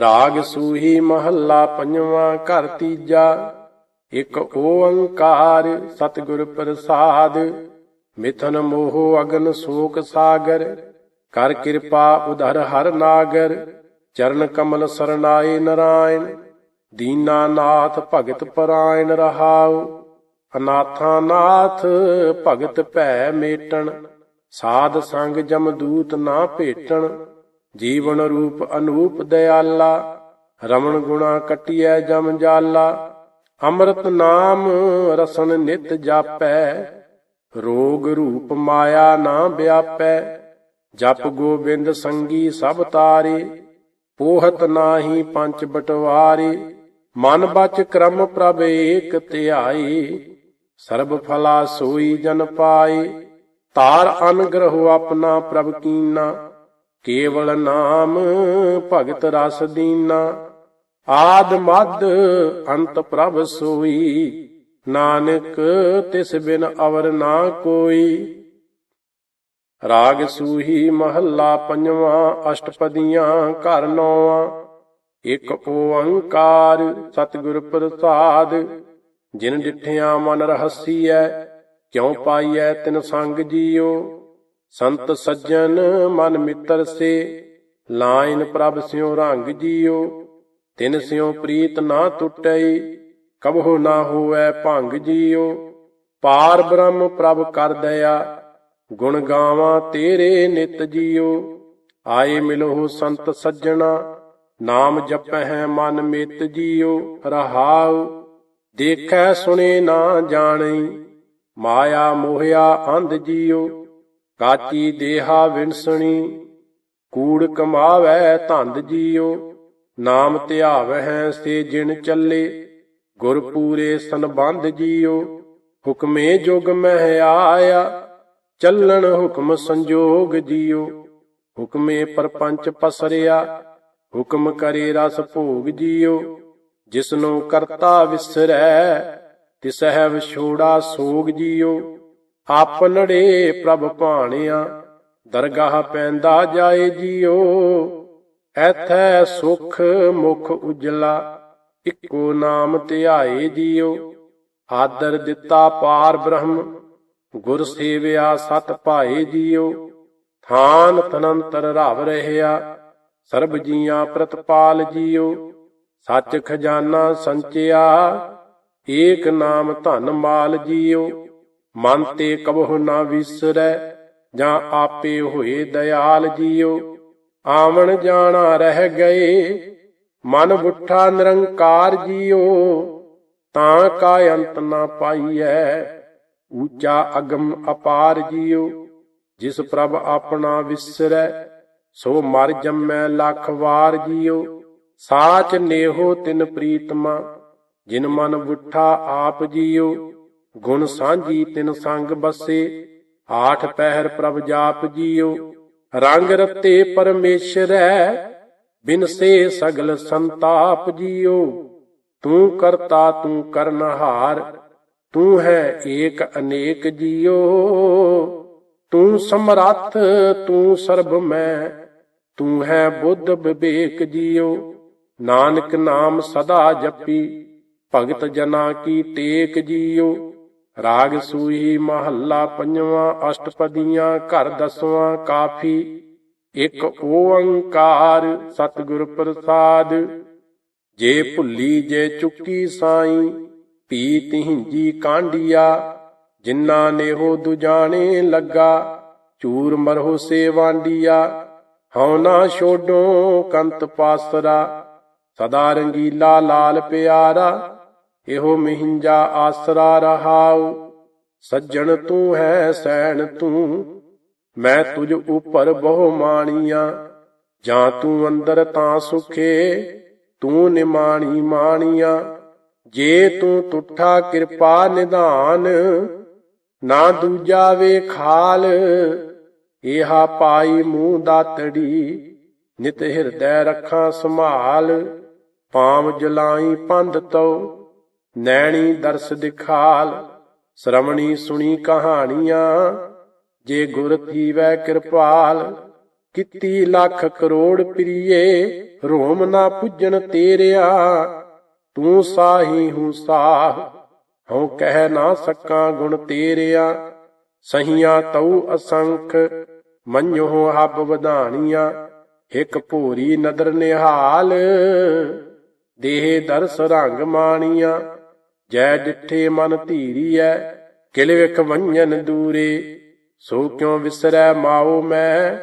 ਰਾਗ ਸੂਹੀ ਮਹੱਲਾ ਪੰਜਵਾਂ, ਘਰ ਤੀਜਾ। ਇੱਕ ਓੰਕਾਰ ਸਤਿਗੁਰ ਪ੍ਰਸਾਦ, ਮਿਥਨ ਮੋਹ ਅਗਨ ਸ਼ੋਕ ਸਾਗਰ। ਕਰ ਕਿਰਪਾ ਉਧਰ ਹਰ ਨਾਗਰ, ਚਰਨ ਕਮਲ ਸਰਨਾਏ ਨਰਾਇਣ। ਦੀਨਾ ਨਾਥ ਭਗਤ ਪਰਾਇਣ ਰਹਾਉ, ਅਨਾਥਾ ਨਾਥ ਭਗਤ ਭੈ ਮੇਟਣ। ਸਾਧ ਸੰਗ ਜਮਦੂਤ ਨਾ ਭੇਟਣ। ਜੀਵਨ ਰੂਪ ਅਨੂਪ ਦਇਆਲਾ ਰਮਣ ਗੁਣਾ ਕਟਿਐ ਜਮ ਜਾਲਾ, ਅੰਮ੍ਰਿਤ ਨਾਮ ਰਸਨ ਨਿਤ ਜਾਪੈ, ਰੋਗ ਰੂਪ ਮਾਇਆ ਨਾ ਵਿਆਪੈ, ਜਪ ਗੋਬਿੰਦ ਸੰਗੀ ਸਭ ਤਾਰੇ, ਪੋਹਤ ਨਾਹੀ ਪੰਜ ਬਟਵਾਰੇ, ਮਨ ਬਚ ਕਰਮ ਪ੍ਰਭ ਏਕ ਧਿਆਈ ਸਰਬ ਫਲਾ ਸੋਈ ਜਨ ਪਾਏ ਤਾਰ ਅਨਗ੍ਰਹ ਆਪਣਾ ਪ੍ਰਭ ਕੀਨਾ ਕੇਵਲ ਨਾਮ ਭਗਤ ਰਸ ਦੀਨਾ, ਆਦ ਮਦ ਅੰਤ ਪ੍ਰਭ ਸੋਈ। ਨਾਨਕ ਤਿਸ ਬਿਨ ਅਵਰ ਨਾ ਕੋਈ। ਰਾਗ ਸੂਹੀ ਮਹੱਲਾ ਪੰਜਵਾਂ, ਅਸ਼ਟਪਦੀਆਂ ਘਰ ਨੌਵਾਂ। ਇੱਕ ਓੰਕਾਰ ਸਤਿਗੁਰ ਪ੍ਰਸਾਦ, ਜਿਨ ਡਿਠਿਆ ਮਨ ਰਹਸੀਐ, ਕਿਉ ਪਾਈਐ ਤਿਨ ਸੰਗ ਜੀਓ। ਸੰਤ ਸੱਜਣ ਮਨ ਮਿੱਤਰ ਸੇ, ਲਾਇਨ ਪ੍ਰਭ ਸਿਉ ਰੰਗ ਜੀਓ, ਤਿਨ ਸਿਉ ਪ੍ਰੀਤ ਨਾ ਟੁੱਟਈ, ਕਬਹੁ ਨਾ ਹੋਵੈ ਭੰਗ ਜੀਓ। ਪਾਰ ਬ੍ਰਹਮ ਪ੍ਰਭ ਕਰ ਦਇਆ, ਗੁਣ ਗਾਵਾਂ ਤੇਰੇ ਨਿਤ ਜੀਓ। ਆਏ ਮਿਲੋ ਸੰਤ ਸੱਜਣਾ, ਨਾਮ ਜਪਹਿ ਮਨ ਮਿਤ ਜੀਓ। ਰਹਾਉ ਦੇਖੈ ਸੁਣੇ ਨਾ ਜਾਣਈ, ਮਾਇਆ ਮੋਹਿਆ ਅੰਧ ਜੀਓ। ਕਾਚੀ ਦੇਹਾ ਵਿਣਸਣੀ ਕੂੜ ਕਮਾਵੈ ਧੰਦ ਜੀਓ, ਨਾਮ ਧਿਆਵਹਿ ਸੇ ਜਿਣ ਚੱਲੇ ਗੁਰ ਪੂਰੇ ਸੰਬੰਧ ਜੀਓ, ਹੁਕਮੇ ਜੁਗ ਮਹਿ ਆਇਆ, ਚੱਲਣ ਹੁਕਮ ਸੰਜੋਗ ਜੀਓ, ਹੁਕਮੇ ਪਰਪੰਚ ਪਸਰਿਆ, ਹੁਕਮ ਕਰੇ ਰਸ ਭੋਗ ਜੀਓ, ਜਿਸਨੂੰ ਕਰਤਾ ਵਿਸਰੈ ਤਿਸਹਿ ਵਿਛੋੜਾ ਸੋਗ ਆਪ ਆਪਨੜੇ ਪ੍ਰਭ ਭਾਣਿਆ, ਦਰਗਾਹ ਪੈਂਦਾ ਜਾਏ ਜੀਓ। ਐਥੈ ਸੁਖ ਮੁਖ ਉਜਲਾ, ਇੱਕੋ ਨਾਮ ਧਿਆਏ ਜੀਓ। ਆਦਰ ਦਿੱਤਾ ਪਾਰ ਬ੍ਰਹਮ, ਗੁਰ ਸੇਵਿਆ ਸਤ ਭਾਏ ਜੀਓ। ਥਾਨ ਤਨੰਤਰ ਰਵ ਰਹਿਆ, ਸਰਬ ਜੀਆਂ ਪ੍ਰਤਪਾਲ ਜੀਓ। ਸੱਚ ਖਜ਼ਾਨਾ ਸੰਚਿਆ, ਏਕ ਨਾਮ ਧਨ ਮਾਲ ਜੀਓ। ਮਨ ਤੇ ਕਬਹੁ ਨਾ ਵਿਸਰੈ, ਜਾਂ ਆਪੇ ਹੋਏ ਦਇਆਲ ਜੀਓ। ਆਵਣ ਜਾਣਾ ਰਹਿ ਗਏ, ਮਨ ਬੁੱਠਾ ਨਿਰੰਕਾਰ ਜੀਓ। ਤਾਂ ਕਾ ਅੰਤ ਨਾ ਪਾਈਐ, ਊਚਾ ਅਗਮ ਅਪਾਰ ਜੀਓ। ਜਿਸ ਪ੍ਰਭ ਆਪਣਾ ਵਿਸਰੈ, ਸੋ ਮਰ ਜੰਮੈ ਲੱਖ ਵਾਰ ਜੀਓ। ਸਾਚ ਨੇਹੋ ਤਿਨ ਪ੍ਰੀਤਮਾ, ਜਿਨ ਮਨ ਬੁੱਠਾ ਆਪ ਜੀਓ। ਗੁਣ ਸਾਂਝੀ ਤਿਨ ਸੰਗ ਬਸੇ, ਆਠ ਪਹਿਰ ਪ੍ਰਭ ਜਾਪ ਜੀਓ। ਰੰਗ ਰਤੇ ਪਰਮੇਸ਼ਰੈ, ਬਿਨ ਸੇ ਸਗਲ ਸੰਤਾਪ ਜੀਓ। ਤੂੰ ਕਰਤਾ, ਤੂੰ ਕਰਨਹਾਰ ਤੂੰ ਹੈ ਏਕ ਅਨੇਕ ਜੀਓ। ਤੂੰ ਸਮਰੱਥ, ਤੂੰ ਸਰਬ ਮੈਂ ਤੂੰ ਹੈ ਬੁੱਧ ਵਿਵੇਕ ਜੀਓ। ਨਾਨਕ ਨਾਮ ਸਦਾ ਜਪੀ, ਭਗਤ ਜਨਾ ਕੀ ਤੇਕ ਜੀਓ। ਰਾਗ ਸੂਈ ਮਹੱਲਾ ਪੰਜਵਾਂ, ਅਸ਼ਟਪਦੀਆਂ ਘਰ ਦਸਵਾਂ, ਕਾਫੀ। ਇੱਕ ਓੰਕਾਰ ਸਤਿਗੁਰ ਪ੍ਰਸਾਦ, ਜੇ ਭੁੱਲੀ ਜੇ ਚੁੱਕੀ ਸਾਈ ਪੀ ਤਿਹੰਜੀ ਕਾਂਡੀਆ, ਜਿਨ੍ਹਾਂ ਨੇ ਹੋ ਦੁਜਾਣੇ ਲੱਗਾ, ਚੂਰ ਮਰਹੁ ਸੇ ਵਾਂਡੀਆ ਹਉ ਨਾ ਛੋਡੋ ਕੰਤ ਪਾਸਰਾ, ਸਦਾ ਰੰਗੀਲਾ ਲਾਲ ਪਿਆਰਾ ਇਹੋ ਮਿਹੰਜਾ ਆਸਰਾ ਰਹਾਉ। ਸੱਜਣ ਤੂੰ ਹੈ ਸੈਣ ਤੂੰ, ਮੈਂ ਤੁਝ ਉਪਰ ਬਹੁ ਮਾਣੀਆਂ। ਜਾਂ ਤੂੰ ਅੰਦਰ ਤਾਂ ਸੁਖੇ, ਤੂੰ ਨਿਮਾਣੀ ਮਾਣੀਆਂ। ਜੇ ਤੂੰ ਤੁਠਾ ਕਿਰਪਾ ਨਿਧਾਨ, ਨਾ ਦੂਜਾ ਵੇ ਖਾਲ। ਇਹਾ ਪਾਈ ਮੂੰਹ ਦਾਤੜੀ, ਨਿਤ ਹਿਰਦੈ ਰੱਖਾਂ ਸੰਭਾਲ। ਪਾਮ ਜਲਾਈ ਪੰਧ ਤਉ ਨੈਣੀ ਦਰਸ ਦਿਖਾਲ, ਸਰਵਣੀ ਸੁਣੀ ਕਹਾਣੀਆਂ, ਜੇ ਗੁਰ ਥੀਵੈ ਕਿਰਪਾਲ, ਕਿਤੀ ਲੱਖ ਕਰੋੜ ਪ੍ਰੀਏ, ਰੋਮ ਨਾ ਪੁੱਜਣ ਤੇਰਿਆ, ਤੂੰ ਸਾਹੀ ਹੂੰ ਸਾਹ, ਹਉ ਕਹਿ ਨਾ ਸਕਾਂ ਗੁਣ ਤੇਰਿਆ, ਸਹੀਆਂ ਤਉ ਅਸੰਖ, ਮੰਨਿਓ ਹੱਬ ਵਧਾਣੀਆਂ ਇੱਕ ਭੂਰੀ ਨਦਰ ਨਿਹਾਲ, ਦੇਹ ਦਰਸ ਰੰਗ ਮਾਣੀਆਂ ਜੈ ਡਿਠੇ ਮਨ ਧੀਰੀਐ, ਕਿਲ ਵਿਖ ਵੰਜਨ ਦੂਰੇ। ਸੋ ਕਿਉ ਵਿਸਰੈ ਮਾਓ ਮੈਂ,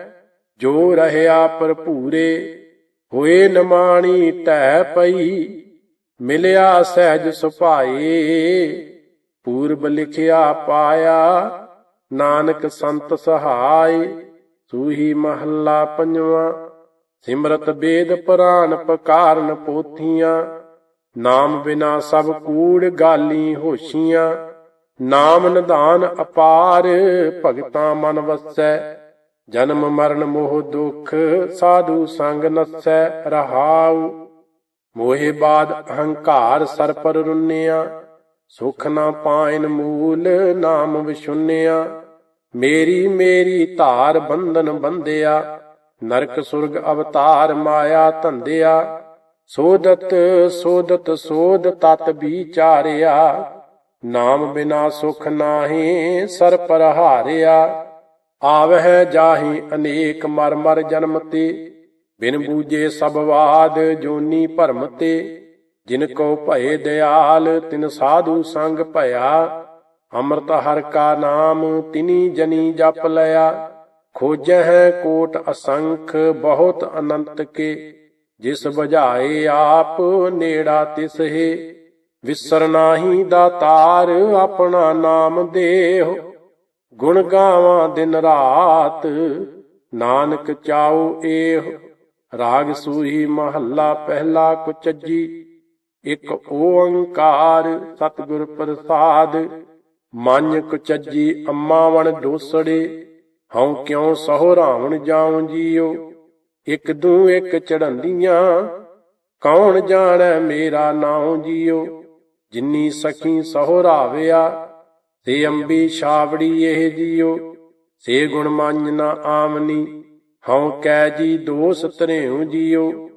ਜੋ ਰਹਿਆ ਭਰਪੂਰੇ। ਹੋਏ ਨਮਾਣੀ ਟਹਿ ਪਈ, ਮਿਲਿਆ ਸਹਿਜ ਸੁਭਾਏ। ਪੂਰਬ ਲਿਖਿਆ ਪਾਇਆ, ਨਾਨਕ ਸੰਤ ਸਹਾਈ ਸੂਹੀ ਮਹੱਲਾ ਪੰਜਵਾਂ, ਸਿਮਰਤ ਬੇਦ ਪੁਰਾਨ ਪਕਾਰਨ ਪੋਥੀਆਂ। ਨਾਮ ਬਿਨਾ ਸਭ ਕੂੜ ਗਾਲੀ ਹੋਸ਼ੀਆਂ। ਨਾਮ ਨਿਧਾਨ ਅਪਾਰ, ਭਗਤਾਂ ਮਨ ਵਸੈ। ਜਨਮ ਮਰਨ ਮੋਹ ਦੁਖ, ਸਾਧੂ ਸੰਗ ਨਸੈ, ਰਹਾਉ। ਮੋਹਿ ਬਾਦ ਅਹੰਕਾਰ ਸਰ ਪਰ ਰੁੰਨਿਆ। ਸੁਖ ਨਾ ਪਾਇਨ ਮੂਲ, ਨਾਮ ਵਿਸ਼ੁੰਨਿਆ ਮੇਰੀ ਮੇਰੀ ਧਾਰ ਬੰਧਨ ਬੰਧਿਆ। ਨਰਕ ਸੁਰਗ ਅਵਤਾਰ ਮਾਇਆ ਧੰਦਿਆ ਸੋਦਤ ਸੋਦਤ, ਸੋਦ ਤਤ ਵਿਚਾਰਿਆ। ਨਾਮ ਬਿਨਾ ਸੁਖ ਨਾਹੀ ਸਰ ਪਰ ਆਵਹਿ ਜਾਹੀ ਅਨੇਕ ਮਰ ਮਰ ਜਨਮ ਤੇ। ਬਿਨ ਬੂਜੇ ਸਭ ਬਾਦ ਜੋਨੀ ਭਰਮ ਤੇ। ਜਿਨ ਕੋ ਭਏ ਦਿਆਲ, ਤਿਨ ਸਾਧੂ ਸੰਗ ਭਇਆ। ਅੰਮ੍ਰਿਤ ਹਰ ਕਾ ਨਾਮ ਤਿਨੀ ਜਨੀ ਜਪ ਲਿਆ। ਖੋਜਹਿ ਕੋਟ ਅਸੰਖ, ਬਹੁਤ ਅਨੰਤ ਕੇ। ਜਿਸ ਬੁਝਾਏ ਆਪ ਨੇੜਾ ਤਿਸ ਹੈ ਵਿਸਰ ਨਾਹੀ ਦਾਤਾਰ ਆਪਣਾ ਨਾਮ ਦੇਹੁ। ਗੁਣ ਗਾਵਾਂ ਦਿਨ ਰਾਤ, ਨਾਨਕ ਚਾਉ ਏਹ। ਰਾਗ ਸੂਹੀ ਮਹੱਲਾ ਪਹਿਲਾ ਕੁਚੱਜੀ, ਇੱਕ ਓੰਕਾਰ ਸਤਿਗੁਰ ਪ੍ਰਸਾਦ। ਮਨ ਕੁਚਜੀ ਅੰਮਾ ਵਣ ਡੋਸੜੇ ਹਉ ਕਿਉ ਸਹੁ ਰਾਵਣ ਜਾਉ ਜੀਉ ਇੱਕ ਦੂ ਇੱਕ ਚੜੰਦੀਆਂ ਕੌਣ ਜਾਣੈ ਮੇਰਾ ਨਾਉ ਜੀਓ? ਜਿੰਨੀ ਸਖੀ ਸਹੁ ਤੇ ਅੰਬੀ ਛਾਵੜੀ ਇਹ ਜੀਓ। ਸੇ ਗੁਣ ਮੰਨ ਨਾ ਆਮਨੀ ਹਉ ਕੈ ਜੀ ਦੋਸ ਧਰਿਉ ਜੀਉ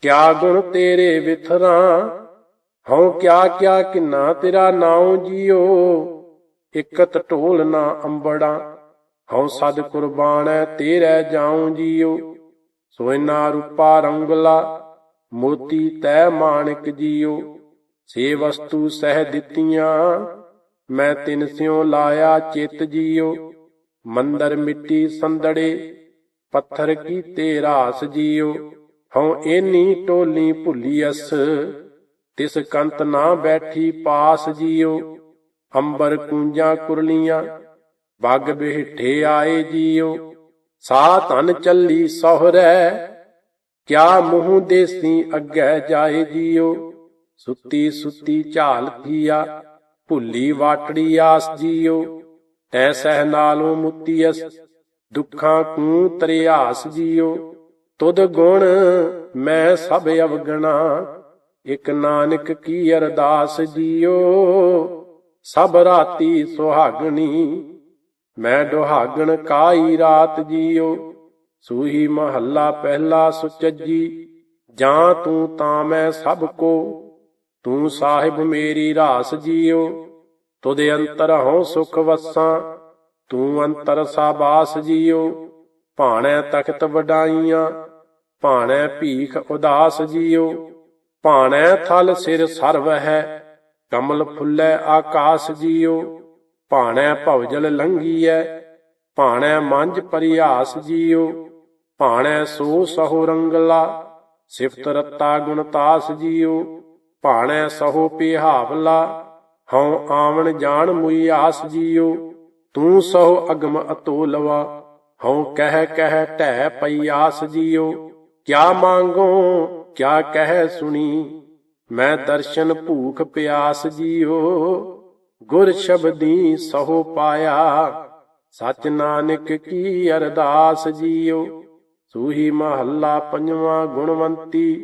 ਕਿਆ ਗੁਣ ਤੇਰੇ ਵਿਥਰਾ, ਹਉ ਕਿਆ ਕਿਆ ਕਿੰਨਾ ਤੇਰਾ ਨਾਉ ਜੀਉ ਇਕਤ ਢੋਲ ਨਾ ਅੰਬੜਾ, ਹਉ ਸਦ ਕੁਰਬਾਨੈ ਤੇਰੇ ਜਾਉ ਜੀਉ ਸੋਇਨਾ ਰੂਪਾ ਰੰਗਲਾ, ਮੋਤੀ ਤੈ ਮਾਣਕ ਜੀਓ, ਸੇ ਵਸਤੂ ਸਹਿ ਦਿੱਤੀਆਂ, ਮੈਂ ਤਿਨ ਸਿਉ ਲਾਇਆ ਚਿਤ ਜੀਉ ਮੰਦਰ ਮਿੱਟੀ ਸੰਦੜੇ, ਪੱਥਰ ਕੀਤੇ ਰਾਸ ਜੀਉ ਹਉ ਏਨੀ ਟੋਲੀ ਭੁੱਲੀਅਸ ਤਿਸ ਕੰਤ ਨਾ ਬੈਠੀ ਪਾਸ ਜੀਓ। ਅੰਬਰ ਕੂੰਜਾਂ ਕੁਰਲੀਆਂ, ਬੱਗ ਬਿਹਠੇ ਆਏ ਜੀਓ। ਸਾ ਧਨ ਚੱਲੀ ਸੋਹਰੈ, ਕਿਆ ਮੂੰਹ ਦੇਸੀ ਅੱਗੇ ਜਾਏ ਜੀਓ। ਸੁੱਤੀ ਸੁੱਤੀ ਝਾਲ ਥੀਆ ਭੁੱਲੀ ਵਾਟੜੀ ਆਸ ਜੀਓ। ਤੈ ਸਹਿ ਨਾਲੋਂ ਮੁੱਤੀਅਸ ਦੁੱਖਾਂ ਕੂ ਤਰਿਆਸ ਜੀਓ। ਤੁਧ ਗੁਣ ਮੈਂ ਸਭ ਅਵਗਣਾ, ਇਕ ਨਾਨਕ ਕੀ ਅਰਦਾਸ ਜੀਓ। ਸਭ ਰਾਤੀ ਸੁਹਾਗਣੀ ਮੈਂ ਦੁਹਾਗਣ ਕਾਈ ਰਾਤ ਜੀਉ ਸੂਹੀ ਮਹੱਲਾ ਪਹਿਲਾ ਸੁਚੱਜੀ। ਜਾਂ ਤੂੰ ਤਾਂ ਮੈਂ ਸਭ ਕੋ, ਤੂੰ ਸਾਹਿਬ ਮੇਰੀ ਰਾਸ ਜੀਉ ਤੁਧ ਅੰਤਰ ਹਉ ਸੁਖ ਵਸਾਂ, ਤੂੰ ਅੰਤਰ ਸਾਬਾਸ ਜੀਉ ਭਾਣੈ ਤਖਤ ਵਡਾਈਆਂ, ਭਾਣੈ ਭੀਖ ਉਦਾਸ ਜੀਉ ਭਾਣੈ ਥਲ ਸਿਰ ਸਰਵ ਹੈ, ਕਮਲ ਫੁੱਲੈ ਆਕਾਸ ਜੀਉ ਭਾਣੈ ਭਵਜਲ ਲੰਘੀਐ, ਭਾਣੈ ਮੰਝ ਪਰਿਆਸ ਜੀਉ ਭਾਣੈ ਸੋ ਸਹੋ ਰੰਗਲਾ, ਸਿਫਤ ਰਤਾ ਗੁਣ ਤਾਸ ਜੀਉ ਭਾਣੈ ਸਹੋ ਪਿਹਾਵਲਾ, ਹਉ ਆਵਣ ਜਾਣ ਮੁਈ ਆਸ ਜੀਉ ਤੂੰ ਸਹੋ ਅਗਮ ਅਤੋਲਵਾ, ਹਉ ਕਹਿ ਕਹਿ ਢਹਿ ਪਈ ਆਸ ਜੀਉ ਕਿਆ ਮੰਗੋ, ਕਿਆ ਕਹਿ ਸੁਣੀ, ਮੈਂ ਦਰਸ਼ਨ ਭੂਖ ਪਿਆਸ ਜੀਉ ਗੁਰ ਸ਼ਬਦੀ ਸਹੁ ਪਾਇਆ। ਸਚ ਨਾਨਕ ਕੀ ਅਰਦਾਸ ਜੀਉ ਸੂਹੀ ਮਹੱਲਾ ਪੰਜਵਾਂ ਗੁਣਵੰਤੀ।